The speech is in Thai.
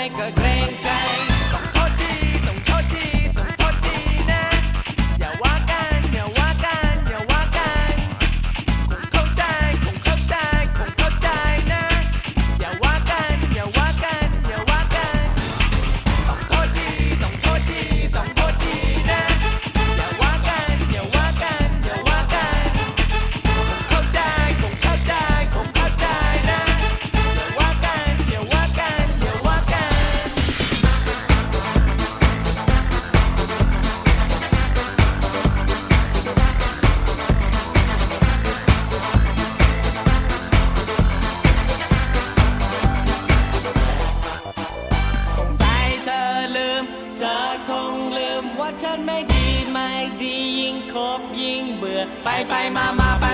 make a งลืมว่าฉันไม่ดีไม่ดียิ่งคบยิ่งเบื่อไปไปมามาไป